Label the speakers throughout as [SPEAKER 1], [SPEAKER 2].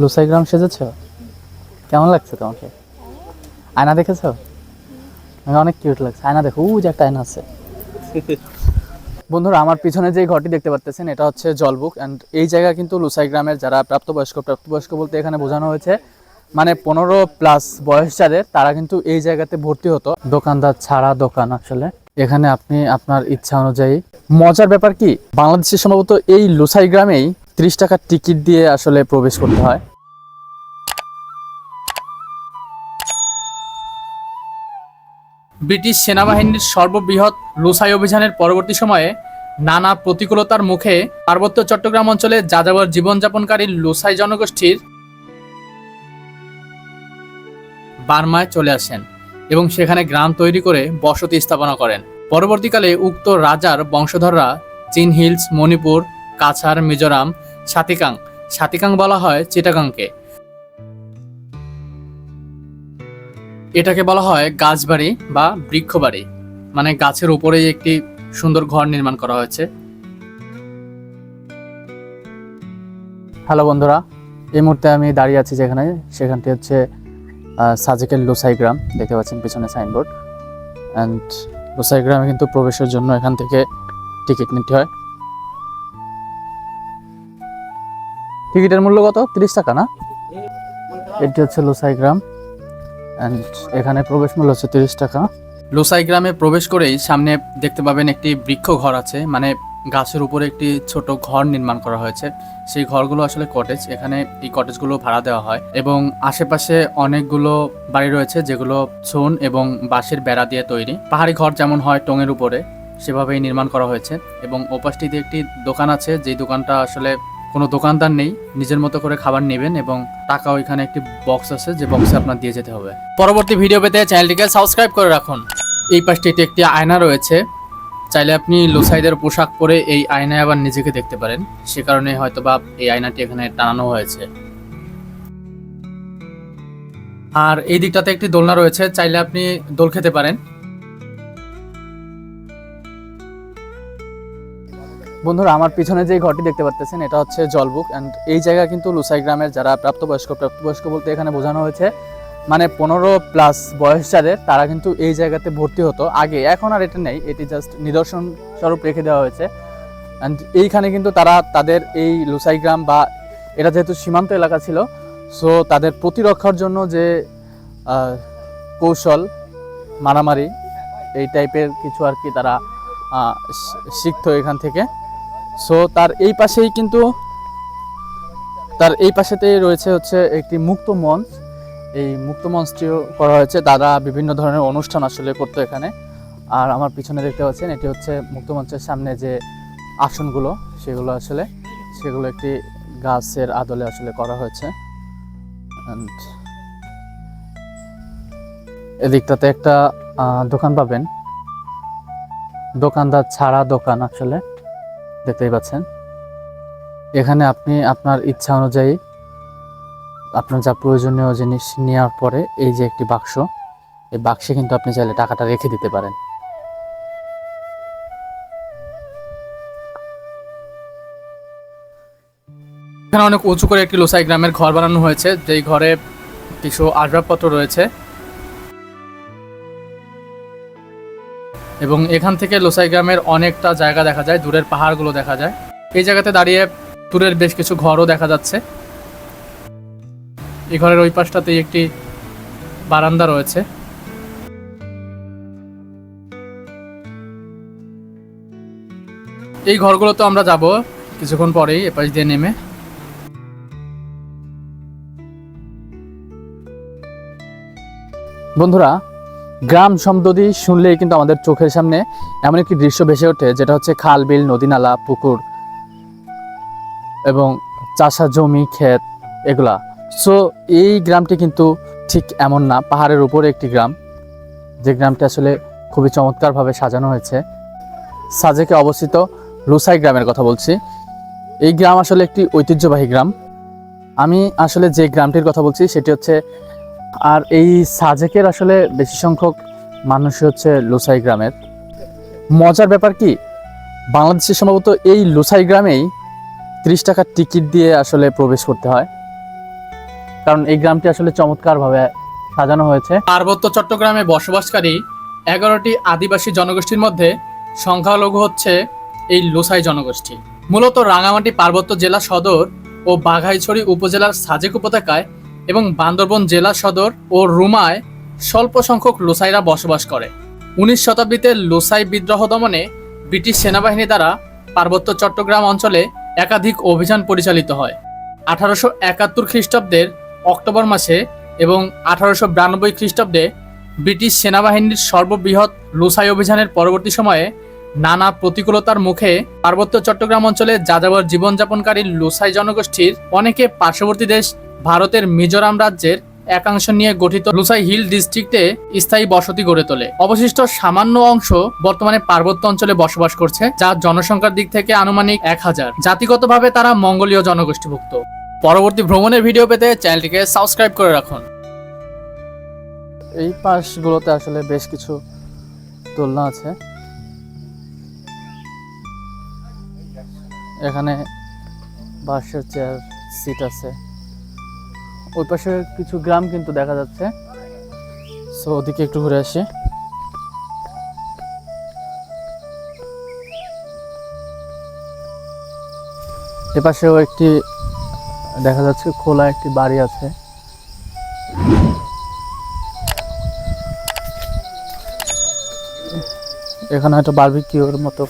[SPEAKER 1] লুসাইগ্রাম সেজেছ? কেমন লাগছে তোমাকে? আয়না দেখেছ? অনেক কিউট লাগছে। আয়না দেখো যে একটা আয়না আছে। বন্ধুরা, আমার পিছনে যে ঘরটি দেখতে পাচ্ছেন এটা হচ্ছে জলবুক। অ্যান্ড এই জায়গা কিন্তু লুসাই গ্রামের যারা প্রাপ্তবয়স্ক প্রাপ্তবয়স্ক বলতে এখানে বোঝানো হয়েছে মানে পনেরো প্লাস বয়স যাদের, তারা কিন্তু এই জায়গাতে ভর্তি হতো। দোকানদার ছাড়া দোকান আসলে। এখানে আপনি আপনার ইচ্ছা অনুযায়ী। মজার ব্যাপার কি? বাংলাদেশে সম্ভবত এই লুসাই গ্রামেই ত্রিশ টাকার টিকিট দিয়ে আসলে প্রবেশ করতে হয়। ব্রিটিশ সেনাবাহিনীর সর্ববৃহৎ লুসাই অভিযানের পরবর্তী সময়ে নানা প্রতিকূলতার মুখে পার্বত্য চট্টগ্রাম অঞ্চলে যাযাবর জীবনযাপনকারী লুসাই জনগোষ্ঠীর বার্মায় চলে আসেন এবং সেখানে গ্রাম তৈরি করে বসতি স্থাপনা করেন। পরবর্তীকালে উক্ত রাজার বংশধররা চীন হিলস মণিপুর, কাছাড়, মিজোরাম সাতিকাং। সাতিকাং বলা হয় চিটাগাংকে। এটাকে বলা হয় গাছবাড়ি বা বৃক্ষবাড়ি। মানে গাছের উপরেই একটি সুন্দর ঘর নির্মাণ করা হয়েছে। হ্যালো বন্ধুরা, এই মুহূর্তে আমি দাঁড়িয়ে আছি যেখানে। সেখানটি হচ্ছে সাজেকের লোসাই গ্রাম। দেখতে পাচ্ছেন পিছনে সাইনবোর্ড। অ্যান্ড লোসাই গ্রামে কিন্তু প্রবেশের জন্য এখান থেকে টিকিট নিতে হয়। টিকিটের মূল্য কত? তিরিশ টাকা, না? এটি হচ্ছে লোসাই গ্রাম। এখানে প্রবেশ মূল্য হচ্ছে তিরিশ টাকা। লোসাই গ্রামে প্রবেশ করেই সামনে দেখতে পাবেন একটি বৃক্ষ ঘর আছে। মানে গাছের উপরে একটি ছোট ঘর নির্মাণ করা হয়েছে। সেই ঘরগুলো আসলে কটেজ এখানে এই কটেজগুলো ভাড়া দেওয়া হয়। এবং আশেপাশে অনেকগুলো বাড়ি রয়েছে, যেগুলো চুন এবং বাঁশের বেড়া দিয়ে তৈরি। পাহাড়ি ঘর যেমন হয় টঙের উপরে, সেভাবেই নির্মাণ করা হয়েছে। এবং ওপাশটিতে একটি দোকান আছে। যেই দোকানটা আসলে কোনো দোকানদার নেই, নিজের মতো করে খাবার নেবেন এবং টাকা ওইখানে একটি বক্স আছে, যে বক্সে আপনার দিয়ে যেতে হবে। পরবর্তী ভিডিও পেতে চ্যানেলটিকে সাবস্ক্রাইব করে রাখুন। এই পাশটিতে একটি আয়না রয়েছে। চাইলে আপনি লোসাইদের পোশাক পরে এই আয়নায় আবার নিজেকে দেখতে পারেন। সে কারণে হয়তো বা এই আয়নাটি এখানে টানানো হয়েছে। আর এই দিকটাতে একটি দোলনা রয়েছে। চাইলে আপনি দোল খেতে পারেন। বন্ধুরা, আমার পিছনে যে ঘরটি দেখতে পাচ্ছেন এটা হচ্ছে জলবুক অ্যান্ড এই জায়গা কিন্তু লুসাই গ্রামের যারা প্রাপ্তবয়স্ক প্রাপ্তবয়স্ক বলতে এখানে বোঝানো হয়েছে মানে পনেরো প্লাস বয়স যাদের, তারা কিন্তু এই জায়গাতে ভর্তি হতো। আগে, এখন আর এটা নেই, এটি জাস্ট নিদর্শন স্বরূপ রেখে দেওয়া হয়েছে। অ্যান্ড এইখানে কিন্তু তারা তাদের এই লুসাই গ্রাম বা এটা যেহেতু সীমান্ত এলাকা ছিল সো তাদের প্রতিরক্ষার জন্য যে কৌশল, মারামারি, এই টাইপের কিছু আর কি তারা শিখতো এখান থেকে। সো তার এই পাশেই কিন্তু তার এই পাশেতেই রয়েছে হচ্ছে একটি মুক্ত মঞ্চ। এই মুক্ত মঞ্চটিও করা হয়েছে। তারা বিভিন্ন ধরনের অনুষ্ঠান আসলে করতো এখানে। আর আমার পিছনে দেখতে পাচ্ছেন, এটি হচ্ছে মুক্ত মঞ্চের সামনে যে আসনগুলো, সেগুলো আসলে, সেগুলো একটি গাছের আদলে আসলে করা হয়েছে। এদিকটাতে একটা দোকান পাবেন। দোকানদার ছাড়া দোকান আসলে। দেখতেই পাচ্ছেন। এখানে আপনি আপনার ইচ্ছা অনুযায়ী আপনার যা প্রয়োজনীয় জিনিস নেওয়ার পরে এই যে একটি বাক্স, এই বাক্সে কিন্তু আপনি চাইলে টাকাটা রেখে দিতে পারেন। এখানে অনেক উঁচু করে একটি লোসাই গ্রামের ঘর বানানো হয়েছে, যেই ঘরে কিছু আসবাবপত্র রয়েছে। এবং এখান থেকে লোসাই গ্রামের অনেকটা জায়গা দেখা যায়, দূরের পাহাড়গুলো দেখা যায়। এই জায়গাতে দাঁড়িয়ে দূরের বেশ কিছু ঘরও দেখা যাচ্ছে। এই ঘরের ওই পাশটাতেই একটি বারান্দা রয়েছে। এই ঘরগুলো তো আমরা যাব কিছুক্ষণ পরেই, এপাশ দিয়ে নেমে। বন্ধুরা গ্রাম শব্দটি শুনলেই কিন্তু আমাদের চোখের সামনে এমন একটি দৃশ্য ভেসে ওঠে, যেটা হচ্ছে খাল, বিল, নদী, নালা, পুকুর এবং চাষা জমি, ক্ষেত এগুলা। সো এই গ্রামটি কিন্তু ঠিক এমন না। পাহাড়ের উপরে একটি গ্রাম। যে গ্রামটি আসলে খুবই চমৎকারভাবে সাজানো হয়েছে। সাজেকে অবস্থিত লুসাই গ্রামের কথা বলছি। এই গ্রাম আসলে একটি ঐতিহ্যবাহী গ্রাম। আমি আসলে যে গ্রামটির কথা বলছি, সেটি হচ্ছে আর এই সাজেকের আসলে বেশি সংখ্যক মানুষ হচ্ছে লুসাই গ্রামের। মজার ব্যাপার কি বাংলাদেশে সম্ভবত এই লুসাই গ্রামেই ত্রিশ টাকার টিকিট দিয়ে আসলে প্রবেশ করতে হয়। কারণ এই গ্রামটি আসলে চমৎকারভাবে সাজানো হয়েছে। পার্বত্য চট্টগ্রামে বসবাসকারী এগারোটি আদিবাসী জনগোষ্ঠীর মধ্যে সংখ্যালঘু হচ্ছে এই লোসাই জনগোষ্ঠী। মূলত রাঙামাটি পার্বত্য জেলা সদর ও বাঘাইছড়ি উপজেলার সাজেক উপত্যকায় এবং বান্দরবন জেলা সদর ও রুমায় স্বল্প সংখ্যক লোসাইরা বসবাস করে। উনিশ শতাব্দীতে লোসাই বিদ্রোহ দমনে ব্রিটিশ সেনাবাহিনী দ্বারা পার্বত্য চট্টগ্রাম অঞ্চলে একাধিক অভিযান পরিচালিত হয়। আঠারোশো একাত্তর খ্রিস্টাব্দের অক্টোবর মাসে এবং আঠারোশো বিরানব্বই খ্রিস্টাব্দে ব্রিটিশ সেনাবাহিনীর সর্ববৃহৎ লোসাই অভিযানের পরবর্তী সময়ে নানা প্রতিকূলতার মুখে পার্বত্য চট্টগ্রাম অঞ্চলে যাযাবর জীবনযাপনকারী লোসাই জনগোষ্ঠীর অনেকে পার্শ্ববর্তী দেশ ভারতের মিজোরাম রাজ্যের একাংশ নিয়ে গঠিত লুসাই হিল ডিস্ট্রিক্টে স্থায়ী বসতি গড়ে তোলে। অবশিষ্ট সামান্য অংশ বর্তমানে পার্বত্য অঞ্চলে বসবাস করছে, যা জনসংখ্যার দিক থেকে আনুমানিক এক হাজার। জাতিগতভাবে তারা মঙ্গোলীয় জনগোষ্ঠীভুক্ত। পরবর্তী ভ্রমণের ভিডিও পেতে চ্যানেলটিকে সাবস্ক্রাইব করে রাখুন। এই পাশগুলোতে আসলে বেশ কিছু দোলনা আছে। এখানে বাসের চেয়ার, সিট আছে। ওই পাশে কিছু গ্রাম কিন্তু দেখা যাচ্ছে। সো ওদিকে একটু ঘুরে আসি। এপাশেও একটি, দেখা যাচ্ছে খোলা একটি বাড়ি আছে। এখানে হয়তো বার্বিকিউর মতো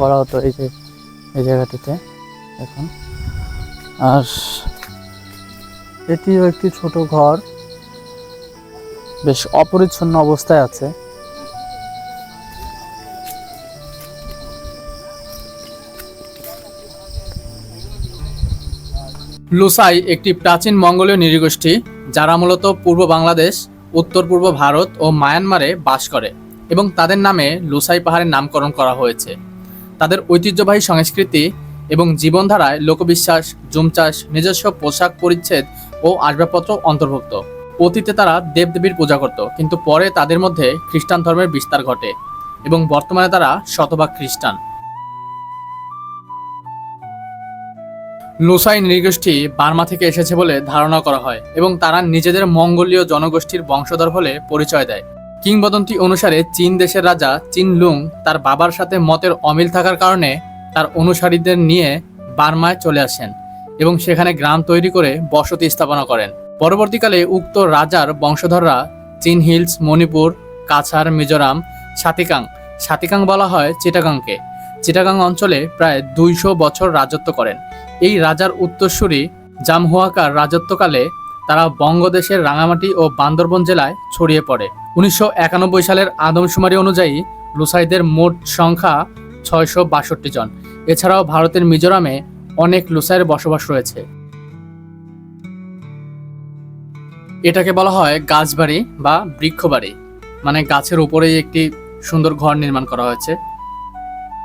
[SPEAKER 1] করা হতো এই যে, এই জায়গাটিতে, এখন। আর এটিও একটি ছোট ঘর। বেশ অপরিচ্ছন্ন অবস্থায় আছে। লুসাই একটি প্রাচীন মঙ্গোলীয় নৃগোষ্ঠী, যারা মূলত পূর্ব বাংলাদেশ, উত্তর পূর্ব ভারত ও মায়ানমারে বাস করে এবং তাদের নামে লুসাই পাহাড়ের নামকরণ করা হয়েছে। তাদের ঐতিহ্যবাহী সংস্কৃতি এবং জীবনধারায় লোকবিশ্বাস জুম চাষ নিজস্ব পোশাক পরিচ্ছেদ ও আসবাবপত্র অন্তর্ভুক্ত। অতীতে তারা দেবদেবীর পূজা করত, কিন্তু পরে তাদের মধ্যে খ্রিস্টান ধর্মের বিস্তার ঘটে এবং বর্তমানে তারা শতভাগ খ্রিস্টান। লোসাই নৃগোষ্ঠী বার্মা থেকে এসেছে বলে ধারণা করা হয় এবং তারা নিজেদের মঙ্গোলীয় জনগোষ্ঠীর বংশধর বলে পরিচয় দেয়। কিংবদন্তি অনুসারে চীন দেশের রাজা চিন লুং তার বাবার সাথে মতের অমিল থাকার কারণে তার অনুসারীদের নিয়ে বার্মায় চলে আসেন। এবং সেখানে গ্রাম তৈরি করে বসতি স্থাপনা করেন। পরবর্তীকালে উক্ত রাজার বংশধররা চীন হিলস, মণিপুর, কাছাড়, মিজোরাম, সাতিকাং সাতিকাং বলা হয় চিটাগাংকে। চিটাগাং অঞ্চলে প্রায় দুইশো বছর রাজত্ব করেন। এই রাজার উত্তরসূরি জামহুয়াকার রাজত্বকালে তারা বঙ্গদেশের রাঙামাটি ও বান্দরবন জেলায় ছড়িয়ে পড়ে। উনিশশো একানব্বই সালের আদমশুমারি অনুযায়ী লুসাইদের মোট সংখ্যা ছয়শো বাষট্টি জন। এছাড়াও ভারতের মিজোরামে অনেক লুসাইয়ের বসবাস রয়েছে। এটাকে বলা হয় গাছবাড়ি বা বৃক্ষবাড়ি। মানে গাছের উপরেই একটি সুন্দর ঘর নির্মাণ করা হয়েছে।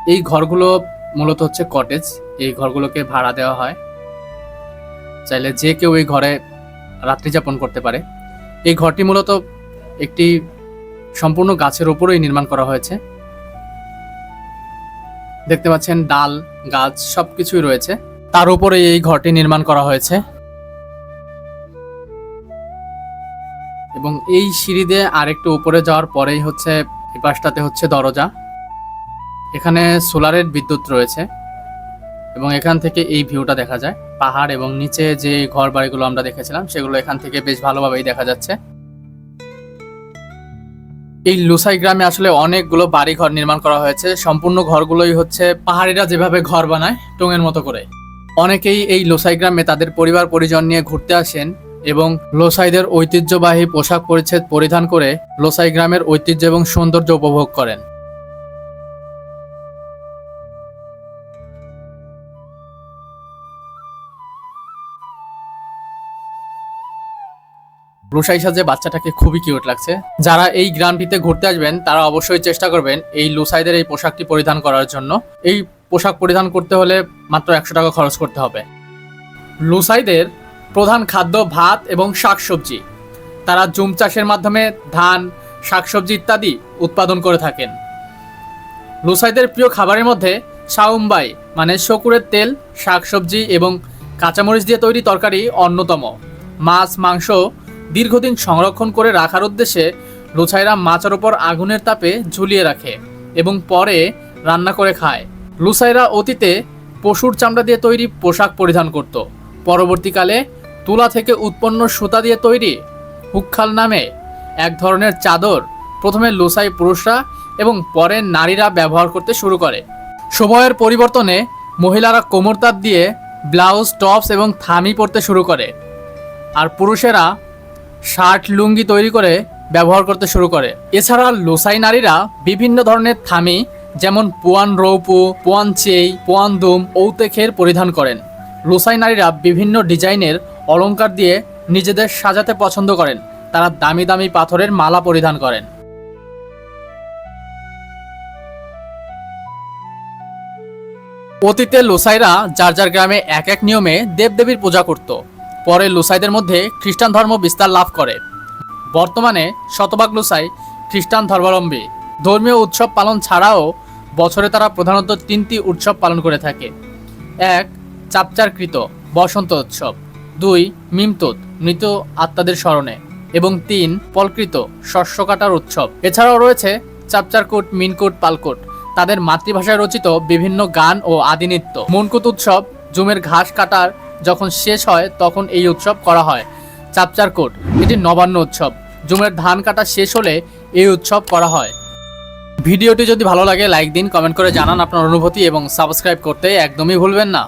[SPEAKER 1] এই ঘরগুলো মূলত হচ্ছে কটেজ। এই ঘরগুলোকে ভাড়া দেওয়া হয়। চাইলে যে কেউ এই ঘরে রাত্রি যাপন করতে পারে। এই ঘরটি মূলত একটি সম্পূর্ণ গাছের উপরেই নির্মাণ করা হয়েছে। দেখতে পাচ্ছেন ডাল, গাছ, সবকিছুই রয়েছে। তার উপরে এই ঘরটি নির্মাণ করা হয়েছে। এবং এই সিঁড়ি দিয়ে আরেকটু উপরে যাওয়ার পরেই হচ্ছে, এই পাশটাতে হচ্ছে দরজা। এখানে সোলারের বিদ্যুৎ রয়েছে। এবং এখান থেকে এই ভিউটা দেখা যায়। পাহাড় এবং নিচে যে ঘর বাড়িগুলো আমরা দেখেছিলাম, সেগুলো এখান থেকে বেশ ভালোভাবেই দেখা যাচ্ছে। এই লুসাই গ্রামে আসলে অনেকগুলো বাড়ি ঘর নির্মাণ করা হয়েছে। সম্পূর্ণ ঘরগুলোই হচ্ছে পাহাড়িরা যেভাবে ঘর বানায়, টোঙের মতো করে। অনেকেই এই লোসাই গ্রামে তাদের পরিবার পরিজন নিয়ে ঘুরতে আসেন এবং লোসাইদের ঐতিহ্যবাহী পোশাক পরিচ্ছেদ পরিধান করে লোসাই গ্রামের ঐতিহ্য এবং সৌন্দর্য উপভোগ করেন। রুসাই সাজে বাচ্চাটাকে খুবই কিউট লাগছে। যারা এই গ্রামটিতে ঘুরতে আসবেন, তারা অবশ্যই চেষ্টা করবেন এই লুসাইদের এই পোশাকটি পরিধান করার জন্য। এই পোশাক পরিধান করতে হলে মাত্র একশো টাকা খরচ করতে হবে। লুসাইদের প্রধান খাদ্য ভাত এবং শাকসবজি। তারা জুম চাষের মাধ্যমে ধান, শাকসবজি ইত্যাদি উৎপাদন করে থাকেন। লুসাইদের প্রিয় খাবারের মধ্যে সাউম্বাই মানে শকুরের তেল, শাকসবজি এবং কাঁচামরিচ দিয়ে তৈরি তরকারি অন্যতম। মাছ, মাংস দীর্ঘদিন সংরক্ষণ করে রাখার উদ্দেশ্যে লুসাইরা মাছের ওপর আগুনের তাপে ঝুলিয়ে রাখে এবং পরে রান্না করে খায়। লুসাইরা অতীতে পশুর চামড়া দিয়ে তৈরি পোশাক পরিধান করত। পরবর্তীকালে তুলা থেকে উৎপন্ন সুতা দিয়ে তৈরি হুক্খাল নামে এক ধরনের চাদর প্রথমে লুসাই পুরুষরা এবং পরে নারীরা ব্যবহার করতে শুরু করে। সময়ের পরিবর্তনে মহিলারা কোমর তাঁত দিয়ে ব্লাউজ, টপস এবং থামি পরতে শুরু করে। আর পুরুষেরা শার্ট লুঙ্গি তৈরি করে ব্যবহার করতে শুরু করে। এছাড়া লোসাই নারীরা বিভিন্ন ধরনের থামি, যেমন পোয়ান রৌপু, পোয়ান চেই, পোয়ান দুম ঔতেখের পরিধান করেন। লোসাই নারীরা বিভিন্ন ডিজাইনের অলঙ্কার দিয়ে নিজেদের সাজাতে পছন্দ করেন। তারা দামি দামি পাথরের মালা পরিধান করেন। অতীতে লোসাইরা যার যার গ্রামে এক এক নিয়মে দেবদেবীর পূজা করত। পরে লুসাইদের মধ্যে খ্রিস্টান ধর্ম বিস্তার লাভ করে। বর্তমানে শতভাগ লুসাই খ্রিস্টান ধর্মাবলম্বী। ধর্মীয় উৎসব পালন ছাড়াও বছরে তারা প্রধানত তিনটি উৎসব পালন করে থাকে। এক, চাপচারকৃত বসন্ত উৎসব। দুই, মিমতুত, মৃত আত্মাদের স্মরণে। এবং তিন, পলকৃত শস্য কাটার উৎসব। এছাড়াও রয়েছে চাপচারকুট, মিনকুট, পালকুট। তাদের মাতৃভাষায় রচিত বিভিন্ন গান ও আদি নৃত্য মনকুত উৎসব, জুমের ঘাস কাটার যখন শেষ হয়, তখন এই উৎসব করা হয়। চাপচারকোট এটি নবান্ন উৎসব। জুমের ধান কাটা শেষ হলে এই উৎসব করা হয়। ভিডিওটি যদি ভালো লাগে, লাইক দিন, কমেন্ট করে জানান আপনার অনুভূতি এবং সাবস্ক্রাইব করতে একদমই ভুলবেন না।